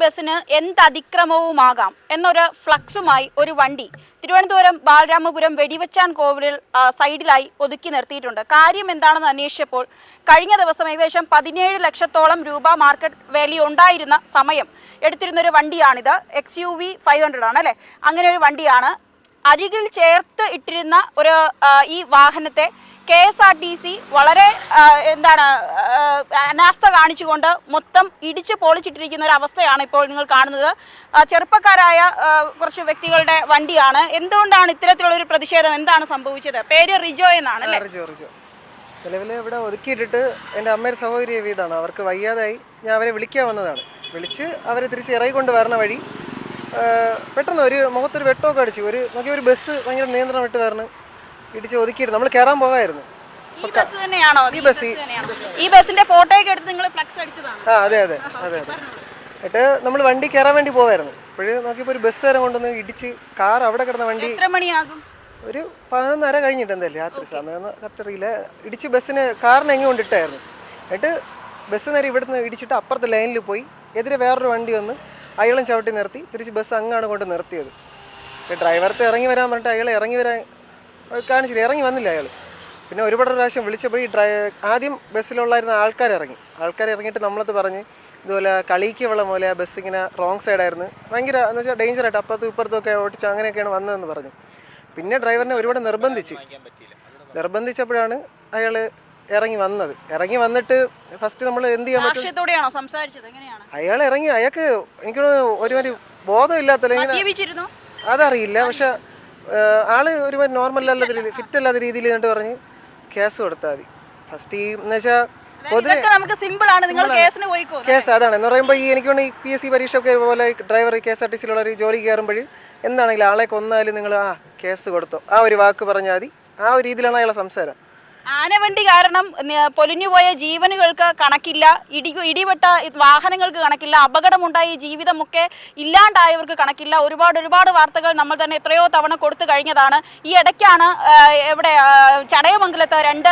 ബസ്സിന് എന്ത് അതിക്രമവുമാകാം എന്നൊരു ഫ്ലക്സുമായി ഒരു വണ്ടി തിരുവനന്തപുരം ബാലരാമപുരം വെടിവെച്ചാൻ കോവിലിൽ സൈഡിലായി ഒതുക്കി നിർത്തിയിട്ടുണ്ട്. കാര്യം എന്താണെന്ന് അന്വേഷിച്ചപ്പോൾ കഴിഞ്ഞ ദിവസം ഏകദേശം പതിനേഴ് ലക്ഷത്തോളം രൂപ മാർക്കറ്റ് വാല്യൂ ഉണ്ടായിരുന്ന സമയം എടുത്തിരുന്ന ഒരു വണ്ടിയാണിത്. X U V five hundred ആണ് അല്ലേ? അങ്ങനെ ഒരു വണ്ടിയാണ്. അരികിൽ ചേർത്ത് ഇട്ടിരുന്ന ഒരു ഈ വാഹനത്തെ K S R T C വളരെ എന്താണ് അനാസ്ഥ കാണിച്ചുകൊണ്ട് മൊത്തം ഇടിച്ച് പൊളിച്ചിട്ടിരിക്കുന്ന ഒരു അവസ്ഥയാണ് ഇപ്പോൾ നിങ്ങൾ കാണുന്നത്. ചെറുപ്പക്കാരായ കുറച്ച് വ്യക്തികളുടെ വണ്ടിയാണ്. എന്തുകൊണ്ടാണ് ഇത്തരത്തിലുള്ള ഒരു പ്രതിഷേധം? എന്താണ് സംഭവിച്ചത്? പേര് റിജോ എന്നാണ് നിലവിൽ ഇവിടെ ഒതുക്കിയിട്ടിട്ട് എന്റെ അമ്മയുടെ സഹോദരിയെ വീടാണ്. അവർക്ക് വയ്യാതായി. ഞാൻ അവരെ വിളിക്കാൻ വന്നതാണ്. വിളിച്ച് അവരെ തിരിച്ച് ഇറങ്ങിക്കൊണ്ട് വരണ വഴി പെട്ടെന്ന് ഒരു മുഖത്തൊരു വെട്ടമൊക്കെ അടിച്ചു. ഒരു നോക്കിയ ഒരു ബസ് ഭയങ്കര നിയന്ത്രണം വിട്ട് വരണം ഇടിച്ച് ഒതുക്കിയിട്ട് നമ്മൾ കയറാൻ പോകായിരുന്നു ഈ ബസ് തന്നെയാണോ? ഈ ബസ്, ഈ- ബസിന്റെ ഫോട്ടോയൊക്കെ എടുത്ത് നിങ്ങൾ ഫ്ലക്സ് അടിച്ചതാണ്. ആ അതെ അതെ അതെ അതെ. എന്നിട്ട് നമ്മൾ വണ്ടി കയറാൻ വേണ്ടി പോവായിരുന്നു. അപ്പോഴ് നോക്കിയപ്പോൾ ഒരു ബസ് വരെ കൊണ്ടുവന്ന് ഇടിച്ച് കാർ അവിടെ കിടന്ന വണ്ടി എത്ര മണിയാകും? ഒരു പതിനൊന്നര കഴിഞ്ഞിട്ട് എന്തായാലും രാത്രി സമയം കറക്റ്റ് അറിയില്ല. ഇടിച്ച് ബസ്സിന് കാറിന് എങ്ങനെ കൊണ്ടിട്ടായിരുന്നു. എന്നിട്ട് ബസ് നേരെ ഇവിടുന്ന് ഇടിച്ചിട്ട് അപ്പുറത്തെ ലൈനിൽ പോയി എതിരെ വേറൊരു വണ്ടി വന്ന് അയാളും ചവിട്ടി നിർത്തി. തിരിച്ച് ബസ് അങ്ങാണ് കൊണ്ട് നിർത്തിയത്. ഡ്രൈവർക്ക് ഇറങ്ങി വരാൻ പറഞ്ഞിട്ട് അയാൾ ഇറങ്ങി വരാൻ കാണിച്ചില്ല ഇറങ്ങി വന്നില്ല അയാൾ പിന്നെ ഒരുപാട് പ്രാവശ്യം വിളിച്ചപ്പോൾ ഈ ഡ്രൈ ആദ്യം ബസ്സിലുള്ളായിരുന്ന ആൾക്കാർ ഇറങ്ങി. ആൾക്കാർ ഇറങ്ങിയിട്ട് നമ്മളത് പറഞ്ഞ് ഇതുപോലെ കളിക്ക് വെള്ളം പോലെ ആ ബസ് ഇങ്ങനെ റോങ് സൈഡായിരുന്നു ഭയങ്കര എന്ന് വെച്ചാൽ ഡേഞ്ചർ ആയിട്ട് അപ്പുറത്തും ഇപ്പുറത്തൊക്കെ ഓടിച്ച് അങ്ങനെയൊക്കെയാണ് വന്നതെന്ന് പറഞ്ഞു. പിന്നെ ഡ്രൈവറിനെ ഒരുപാട് നിർബന്ധിച്ച്. നിർബന്ധിച്ചപ്പോഴാണ് അയാൾ ഇറങ്ങി വന്നത്. ഇറങ്ങി വന്നിട്ട് ഫസ്റ്റ് നമ്മൾ എന്ത് ചെയ്യാൻ പറ്റും? അയാൾ ഇറങ്ങി. അയാൾക്ക് എനിക്ക് ഒരു ബോധമില്ലാത്തല്ല മദ്യപിച്ചിരുന്നു? അതറിയില്ല. പക്ഷെ ആൾ ഒരു നോർമൽ അല്ലാത്ത രീതിയിൽ ഫിറ്റ് അല്ലാത്ത രീതിയിൽ എന്നിട്ട് പറഞ്ഞ് കേസ് കൊടുത്താൽ മതി. ഫസ്റ്റ് ഈ എന്ന് വെച്ചാൽ പൊതുവെ നമുക്ക് സിമ്പിൾ ആണ്. നിങ്ങൾ കേസിന് പോയിക്കോ കേസ് അതാണ്. എന്ന് പറയുമ്പോൾ ഈ എനിക്ക് ഈ പി എസ് സി പരീക്ഷ ഒക്കെ പോലെ driver K S R T സിയിലുള്ള ഒരു ജോലി കയറുമ്പോൾ എന്താണെങ്കിലും ആളെ കൊന്നാലും നിങ്ങൾ ആ കേസ് കൊടുത്തോ. ആ ഒരു വാക്ക് പറഞ്ഞാൽ മതി. ആ ഒരു രീതിയിലാണ് അയാളെ സംസാരം. ആനവണ്ടി കാരണം പൊലിഞ്ഞുപോയ ജീവനുകൾക്ക് കണക്കില്ല ഇടി ഇടിപെട്ട വാഹനങ്ങൾക്ക് കണക്കില്ല അപകടമുണ്ടായ ജീവിതമൊക്കെ ഇല്ലാണ്ടായവർക്ക് കണക്കില്ല. ഒരുപാട് ഒരുപാട് വാർത്തകൾ നമ്മൾ തന്നെ എത്രയോ തവണ കൊടുത്തു കഴിഞ്ഞതാണ്. ഈ ഇടയ്ക്കാണ് ഇവിടെ ചടയമംഗലത്ത് രണ്ട്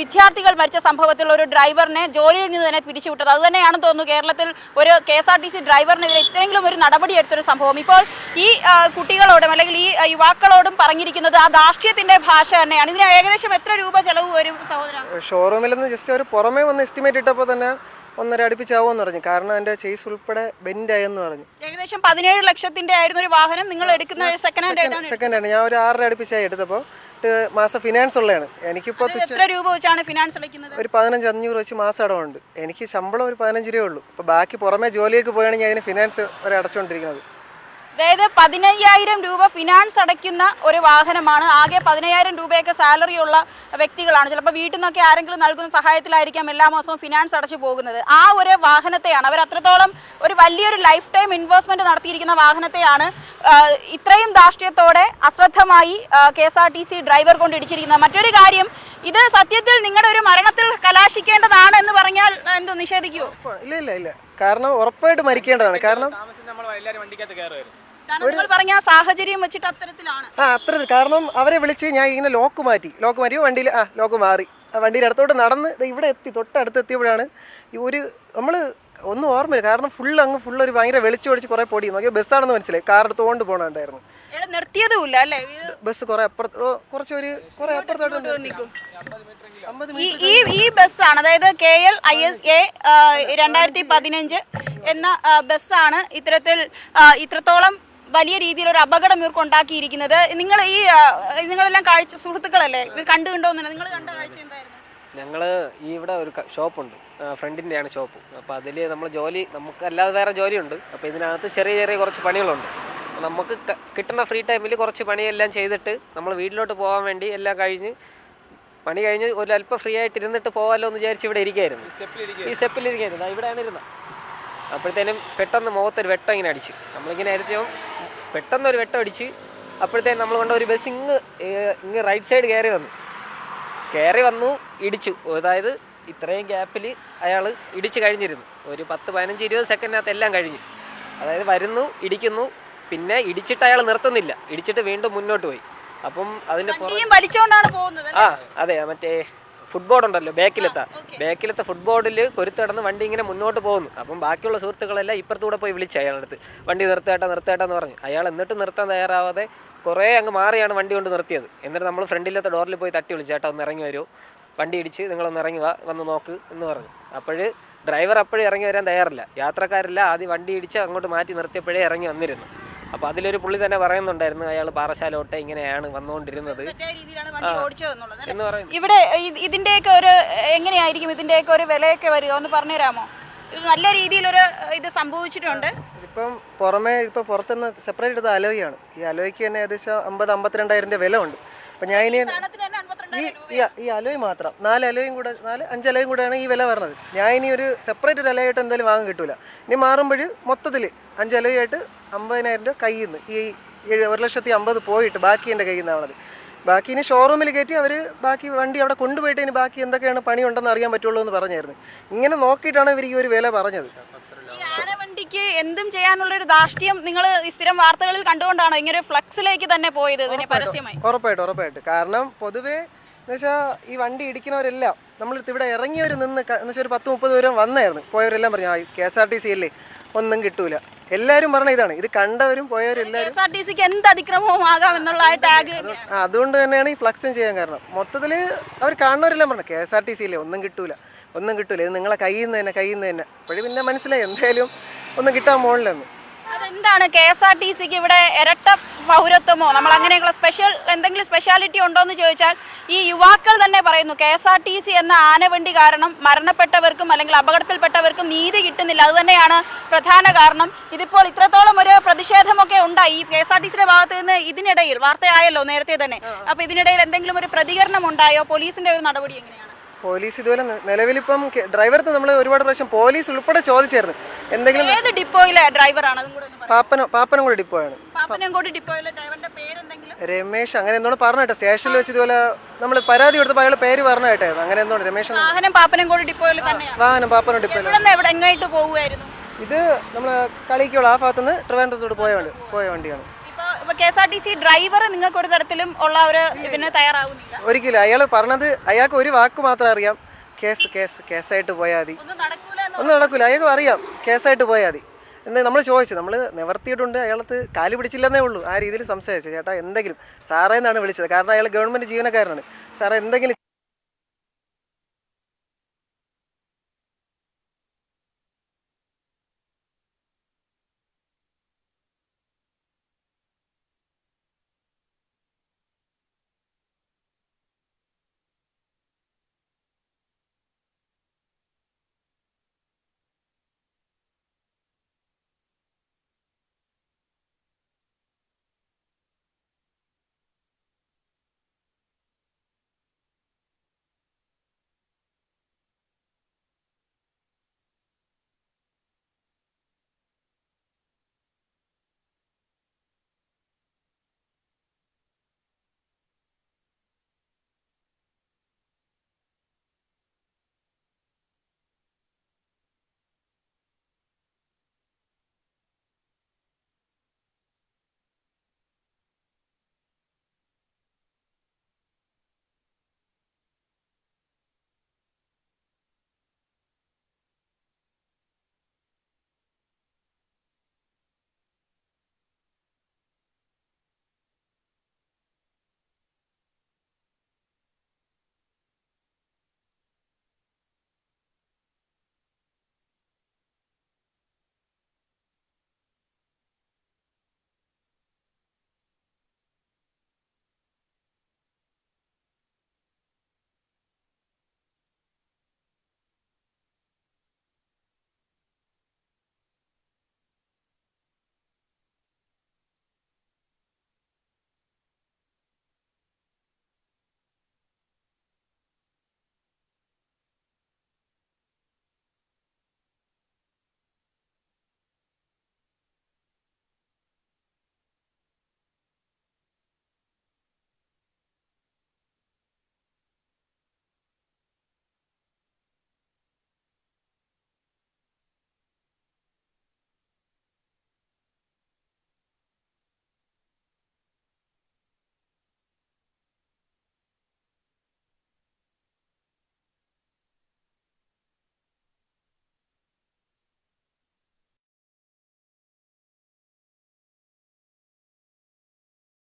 വിദ്യാർത്ഥികൾ മരിച്ച സംഭവത്തിൽ ഒരു ഡ്രൈവറിനെ ജോലിയിൽ നിന്ന് തന്നെ പിരിച്ചുവിട്ടത്. അത് തന്നെയാണ് തോന്നുന്നു കേരളത്തിൽ ഒരു K S R T C ഡ്രൈവറിനെതിരെ ഇത്രയെങ്കിലും ഒരു നടപടി എടുത്തൊരു സംഭവം. ഇപ്പോൾ ഈ കുട്ടികളോടും അല്ലെങ്കിൽ ഈ യുവാക്കളോടും പറഞ്ഞിരിക്കുന്നത് ആ ധാർഷ്ട്യത്തിന്റെ ഭാഷ തന്നെയാണ്. ഇതിന് ഏകദേശം എത്ര രൂപ ചെലവ് വരും സഹോദര. ഷോറൂമിൽ നിന്ന് ജസ്റ്റ് ഒരു പുറമേ വന്ന് എസ്റ്റിമേറ്റ് ഇട്ടപ്പോൾ തന്നെ ഒന്നര അടുപ്പിച്ചാവുമെന്ന് പറഞ്ഞു. കാരണം എന്റെ ചേസ് ഉൾപ്പെടെ ബെൻഡായെന്ന് പറഞ്ഞു. ഏകദേശം പതിനേഴ് ലക്ഷത്തിന്റെ ആയിരുന്നു ഒരു വാഹനം നിങ്ങൾ എടുക്കുന്ന സെക്കൻഡ് ഹാൻഡ് സെക്കൻഡ് ആണ് ഞാൻ ഒരു ആറര അടുപ്പിച്ചായി എടുത്തപ്പോൾ മാസം ഫിനാൻസ് ഉള്ളതാണ്. എനിക്കിപ്പോൾ എത്ര രൂപ വെച്ചാണ് ഫിനാൻസ് അടയ്ക്കുന്നത്? ഒരു പതിനഞ്ച് അഞ്ഞൂറ് വെച്ച് മാസം അടവുണ്ട്. എനിക്ക് ശമ്പളം ഒരു പതിനഞ്ച് രൂപ ഉള്ളൂ. അപ്പോൾ ബാക്കി പുറമേ ജോലിയൊക്കെ പോയാണെങ്കിൽ അതിന് ഫിനാൻസ് വരെ അടച്ചുകൊണ്ടിരിക്കുന്നത് അതായത് പതിനയ്യായിരം രൂപ ഫിനാൻസ് അടയ്ക്കുന്ന ഒരു വാഹനമാണ്. ആകെ പതിനയ്യായിരം രൂപയൊക്കെ സാലറി ഉള്ള വ്യക്തികളാണ്. ചിലപ്പോൾ വീട്ടിൽ നിന്നൊക്കെ ആരെങ്കിലും നൽകുന്ന സഹായത്തിലായിരിക്കാം എല്ലാ മാസവും ഫിനാൻസ് അടച്ചു പോകുന്നത്. ആ ഒരു വാഹനത്തെയാണ്. അവർ അത്രത്തോളം ഒരു വലിയൊരു ലൈഫ് ടൈം ഇൻവെസ്റ്റ്മെന്റ് നടത്തിയിരിക്കുന്ന വാഹനത്തെയാണ് ഇത്രയും ധാർഷ്ട്യത്തോടെ അശ്രദ്ധമായി K S R T C driver കൊണ്ട് ഇടിച്ചിരിക്കുന്നത് മറ്റൊരു കാര്യം ഇത് സത്യത്തിൽ നിങ്ങളുടെ ഒരു മരണത്തിൽ കലാശിക്കേണ്ടതാണ് എന്ന് പറഞ്ഞാൽ എന്തോ നിഷേധിക്കുമോ ഇല്ല ഇല്ല ഇല്ല. കാരണം ഉറപ്പായിട്ട് മരിക്കേണ്ടതാണ്. കാരണം നിങ്ങൾ പറഞ്ഞ സാഹചര്യം വെച്ചിട്ട് അത്തരത്തിലാണ്. ആ അത്ര കാരണം അവരെ വിളിച്ച് ഞാൻ ഇങ്ങനെ ലോക്ക് മാറ്റി. ലോക്ക് മാറ്റി. വണ്ടിയിൽ ആ ലോക്ക് മാറി. ആ വണ്ടിയുടെ അടുത്തോട്ട് നടന്ന് ദേ ഇവിടെ എത്തി. തൊട്ടടുത്ത് എത്തിയപ്പോഴാണ് ഈ ഒരു നമ്മൾ ഒന്നും ഓർമ്മയില്ല. കാരണം ഫുൾ അങ്ങ് ഫുൾ ഒരു ഭയങ്കര വെളിച്ചു ഒടിച്ച് കുറേ പൊടി നോക്കിയാൽ ബസ്സാണെന്ന് മനസ്സിലായി. കാർ എടുത്തുകൊണ്ട് പോകണുണ്ടായിരുന്നു ഇവിടെ നിർത്തിയതുമില്ല അല്ലേ? ഇത് ബസ് കുറേ അപ്പുറത്ത് ഓ, കുറച്ച് ഒരു കുറേ അപ്പുറത്തോട്ട് ഇങ്ങോട്ട് നിൽക്കും. അമ്പത് ഈ ഈ ഈ ബസ്സാണ്. അതായത് K L I S A രണ്ടായിരത്തി പതിനഞ്ച് എന്ന ആ, ബസ്സാണ് ഇത്തരത്തിൽ ആ, ഇത്രത്തോളം വലിയ രീതിയിലൊരു അപകടം ഇവർക്ക് ഉണ്ടാക്കിയിരിക്കുന്നത്. നിങ്ങൾ ഈ നിങ്ങളെല്ലാം കാഴ്ച സുഹൃത്തുക്കളല്ലേ? ഇത് കണ്ടു നിങ്ങൾ കണ്ട കാഴ്ച എന്തായിരുന്നു? ഞങ്ങൾ ഈ ഇവിടെ ഒരു ഷോപ്പുണ്ട്. ഫ്രണ്ടിന്റെയാണ് ഷോപ്പ്. അപ്പോൾ അതിൽ നമ്മൾ ജോലി നമുക്ക് അല്ലാതെ വേറെ ജോലിയുണ്ട്. അപ്പോൾ ഇതിനകത്ത് ചെറിയ ചെറിയ കുറച്ച് പണികളുണ്ട്. അപ്പോൾ നമുക്ക് കിട്ടുന്ന ഫ്രീ ടൈമിൽ കുറച്ച് പണിയെല്ലാം ചെയ്തിട്ട് നമ്മൾ വീട്ടിലോട്ട് പോകാൻ വേണ്ടി എല്ലാം കഴിഞ്ഞ് പണി കഴിഞ്ഞ് ഒരു അല്പം ഫ്രീ ആയിട്ട് ഇരുന്നിട്ട് പോകാമല്ലോ എന്ന് വിചാരിച്ച് ഇവിടെ ഇരിക്കുകയായിരുന്നു ഈ സ്റ്റെപ്പിൽ ഇരിക്കുകയായിരുന്നു ഇവിടെയാണ് ഇരുന്നത്. അപ്പോഴത്തേനും പെട്ടെന്ന് മുഖത്തൊരു വെട്ടം ഇങ്ങനെ അടിച്ച്. നമ്മളിങ്ങനെ അരിച്ചോ പെട്ടെന്ന് ഒരു വെട്ടം അടിച്ച് അപ്പോഴത്തേക്ക് നമ്മൾ കൊണ്ട് ഒരു ബസ് ഇങ്ങ് ഇങ്ങ് റൈറ്റ് സൈഡ് കയറി വന്നു. കയറി വന്നു ഇടിച്ചു. അതായത് ഇത്രയും ഗ്യാപ്പിൽ അയാൾ ഇടിച്ച് കഴിഞ്ഞിരുന്നു. ഒരു പത്ത് പതിനഞ്ച് ഇരുപത് സെക്കൻഡിനകത്ത് എല്ലാം കഴിഞ്ഞു. അതായത് വരുന്നു ഇടിക്കുന്നു പിന്നെ ഇടിച്ചിട്ട് അയാൾ നിർത്തുന്നില്ല. ഇടിച്ചിട്ട് വീണ്ടും മുന്നോട്ട് പോയി. അപ്പം അതിന്റെ വലിച്ചോണ്ടാണ് പോകുന്നത് ആ അതെ മറ്റേ ഫുട്ബോർഡ് ഉണ്ടല്ലോ ബാക്കിലെത്താ. ബാക്കിലത്തെ ഫുട്ബോർഡിൽ കൊരുത്തടന്ന് വണ്ടി ഇങ്ങനെ മുന്നോട്ട് പോകുന്നു. അപ്പം ബാക്കിയുള്ള സുഹൃത്തുക്കളെല്ലാം ഇപ്പുറത്തൂടെ പോയി വിളിച്ചു അയാളടുത്ത്. വണ്ടി നിർത്തേട്ടാ നിർത്തേട്ടാന്ന് പറഞ്ഞു. അയാൾ എന്നിട്ട് നിർത്താൻ തയ്യാറാവാതെ കുറേ അങ്ങ് മാറിയാണ് വണ്ടി കൊണ്ട് നിർത്തിയത്. എന്നിട്ട് നമ്മൾ ഫ്രണ്ടിലത്തെ ഡോറിൽ പോയി തട്ടി വിളിച്ചു ചേട്ടാ ഒന്ന് ഇറങ്ങി വരൂ വണ്ടി ഇടിച്ച് നിങ്ങളൊന്ന് ഇറങ്ങി വാ വന്ന് നോക്ക് എന്ന് പറഞ്ഞു. അപ്പോൾ ഡ്രൈവർ അപ്പോഴും ഇറങ്ങി വരാൻ തയ്യാറില്ല. യാത്രക്കാരില്ല ആദ്യം വണ്ടി ഇടിച്ച് അങ്ങോട്ട് മാറ്റി നിർത്തിയപ്പോഴേ ഇറങ്ങി വന്നിരുന്നു. അപ്പോൾ അതിലൊരു പുള്ളി തന്നെ പറയുന്നുണ്ടായിരുന്നു അയാൾ പാറശാലോട്ടെ ഇങ്ങനെയാണ് വന്നുകൊണ്ടിരുന്നത് തെറ്റായ രീതിയിലാണ് വണ്ടി ഓടിച്ചതെന്നുള്ളത് എന്ന് പറയുന്നു. ഇവിടെ ഇതിന്റെയൊക്കെ ഒരു എങ്ങനെയായിരിക്കും ഇതിന്റെയൊക്കെ ഒരു വിലയൊക്കെ വരിക? ഒന്ന് പറഞ്ഞുതരാമോ? ഇത് നല്ല രീതിയിലൊരു ഇത് സംഭവിച്ചിട്ടുണ്ട്. ഇപ്പം പുറമേ ഇപ്പൊ പുറത്തുനിന്ന് സെപ്പറേറ്റ് എടുത്ത അലോയാണ് ഈ അലോയ്ക്ക് തന്നെ ഏകദേശം അമ്പത് അമ്പത്തിരണ്ടായിരം വില ഉണ്ട് അപ്പം ഞാൻ ഇനി ഈ ഈ- അലോയ് മാത്രം. നാല് അലോയും കൂടെ നാല് അഞ്ച് അലോയും കൂടെയാണ് ഈ വില പറഞ്ഞത് ഞാൻ ഇനി ഒരു സെപ്പറേറ്റ് ഒരു അലയായിട്ട് എന്തായാലും വാങ്ങാൻ കിട്ടൂല. ഇനി മാറുമ്പോൾ മൊത്തത്തിൽ അഞ്ച് അലോയായിട്ട് അമ്പതിനായിരം രൂപ കയ്യിൽ നിന്ന് ഈ ഒരു ലക്ഷത്തി അമ്പത് പോയിട്ട് ബാക്കി എന്റെ കയ്യിൽ നിന്നാണത് ബാക്കി ഇനി ഷോറൂമിൽ കയറ്റി അവർ ബാക്കി വണ്ടി അവിടെ കൊണ്ടുപോയിട്ട് ഇനി ബാക്കി എന്തൊക്കെയാണ് പണി ഉണ്ടെന്ന് അറിയാൻ പറ്റുള്ളൂ എന്ന് പറഞ്ഞായിരുന്നു. ഇങ്ങനെ നോക്കിയിട്ടാണ് ഇവർ ഈ ഒരു വില പറഞ്ഞത്. വണ്ടിക്ക് എന്തും ചെയ്യാനുള്ള ഒരു ധാർഷ്ട്യം നിങ്ങൾ സ്ഥിരം വാർത്തകളിൽ കണ്ടുകൊണ്ടാണോ ഇങ്ങനെ ഫ്ലക്സിലേക്ക് തന്നെ പോയത് ഇതിനെ പരസ്യമായി? ഉറപ്പായിട്ടും ഉറപ്പായിട്ടും. കാരണം പൊതുവേ എന്ന് വെച്ചാൽ ഈ വണ്ടി ഇടിക്കുന്നവരെല്ലാം നമ്മൾ ഇവിടെ ഇറങ്ങിയവർ നിന്ന് എന്നുവെച്ചാൽ എന്ന് വെച്ചാൽ ഒരു പത്ത് മുപ്പത് പേരും വന്നായിരുന്നു. പോയവരെല്ലാം പറഞ്ഞു ആ K S R T C അല്ലേ ഒന്നും കിട്ടൂല. എല്ലാവരും പറഞ്ഞ ഇതാണ് ഇത് കണ്ടവരും പോയവരും എന്ത് അതിക്രമവും ആകാം എന്നുള്ള ടാഗ് അതുകൊണ്ട് തന്നെയാണ് ഈ ഫ്ലക്സും ചെയ്യാൻ കാരണം. മൊത്തത്തിൽ അവർ കാണുന്നവരെല്ലാം പറഞ്ഞു K S R T C അല്ലേ ഒന്നും കിട്ടൂല ഒന്നും കിട്ടൂല ഇത് നിങ്ങളെ കയ്യിൽ നിന്ന് തന്നെ കയ്യിൽ നിന്ന് തന്നെ. അപ്പോഴും പിന്നെ മനസ്സിലായി എന്തായാലും ഒന്നും കിട്ടാൻ പോകണില്ലെന്ന് അതെന്താണ് കെ എസ് ആർ ടി സിക്ക് ഇവിടെ ഇരട്ട പൗരത്വമോ? നമ്മൾ അങ്ങനെയുള്ള സ്പെഷ്യൽ എന്തെങ്കിലും സ്പെഷ്യാലിറ്റി ഉണ്ടോ എന്ന് ചോദിച്ചാൽ ഈ യുവാക്കൾ തന്നെ പറയുന്നു K S R T C എന്ന ആനവണ്ടി കാരണം മരണപ്പെട്ടവർക്കും അല്ലെങ്കിൽ അപകടത്തിൽപ്പെട്ടവർക്കും നീതി കിട്ടുന്നില്ല. അത് തന്നെയാണ് പ്രധാന കാരണം. ഇതിപ്പോൾ ഇത്രത്തോളം ഒരു പ്രതിഷേധമൊക്കെ ഉണ്ടായി. ഈ കെ എസ് ആർ ടി സിയുടെ ഭാഗത്ത് നിന്ന് ഇതിനിടയിൽ വാർത്തയായല്ലോ നേരത്തെ തന്നെ. അപ്പൊ ഇതിനിടയിൽ എന്തെങ്കിലും ഒരു പ്രതികരണം ഉണ്ടായോ? പോലീസിന്റെ ഒരു നടപടി എങ്ങനെയാണ്? പോലീസ് ഇതുപോലെ നിലവിലിപ്പം ഡ്രൈവർക്ക് നമ്മൾ ഒരുപാട് പ്രാവശ്യം പോലീസ് ഉൾപ്പെടെ ചോദിച്ചായിരുന്നു. എന്തെങ്കിലും ഏത് ഡിപ്പോയിലെ ഡ്രൈവറാണ്? അതും കൂടെ ഒന്ന് പാപ്പന പാപ്പനംകോട് ഡിപ്പോയിലെ ഡ്രൈവറിന്റെ പേരെന്തെങ്കിലും? രമേശ് അങ്ങനെ എന്തോ പറഞ്ഞിട്ട് സ്റ്റേഷനിൽ വെച്ച് ഇതുപോലെ നമ്മൾ പരാതി കൊടുത്തപ്പോൾ അയാൾ പേര് പറഞ്ഞിട്ടായിരുന്നു അങ്ങനെ എന്തോ രമേശ് എന്ന് വാഹനം പാപ്പനംകോട് ഡിപ്പോയിൽ തന്നെയാണ് വാഹനം പാപ്പനം എവിടെ നിന്ന് എവിടെ എങ്ങോട്ട് പോകുമായിരുന്നു ഇത് നമ്മൾ കളിക്കുള്ള ആ ഭാഗത്തുനിന്ന് ട്രിവാൻഡ്രത്തോട് പോയ വണ്ടി പോയ വണ്ടിയാണ്. ഇപ്പൊ ഇപ്പൊ K S R T C driver നിങ്ങൾക്ക് ഒരു തരത്തിലും ഉള്ള ഒരു ഇതിന് തയ്യാറാവുന്നില്ല. ഒരിക്കലും അയാൾ പറഞ്ഞത് അയാൾക്ക് ഒരു വാക്ക് മാത്രം അറിയാം. കേസ് കേസ് കേസായിട്ട് പോയാൽ മതി. ഒന്നും നടക്കൂല ഒന്നും നടക്കില്ല അയാൾക്ക് അറിയാം. കേസായിട്ട് പോയാൽ മതി. എന്ന് നമ്മൾ ചോദിച്ചു. നമ്മൾ നിവർത്തിയിട്ടുണ്ട്. അയാളത്ത് കാൽ പിടിച്ചില്ലെന്നേ ഉള്ളൂ. ആ രീതിയിൽ സംസാരിച്ചു. ചേട്ടാ എന്തെങ്കിലും സാറേ എന്നാണ് വിളിച്ചത്. കാരണം അയാൾ ഗവൺമെന്റ് ജീവനക്കാരനാണ്. സാറേ എന്തെങ്കിലും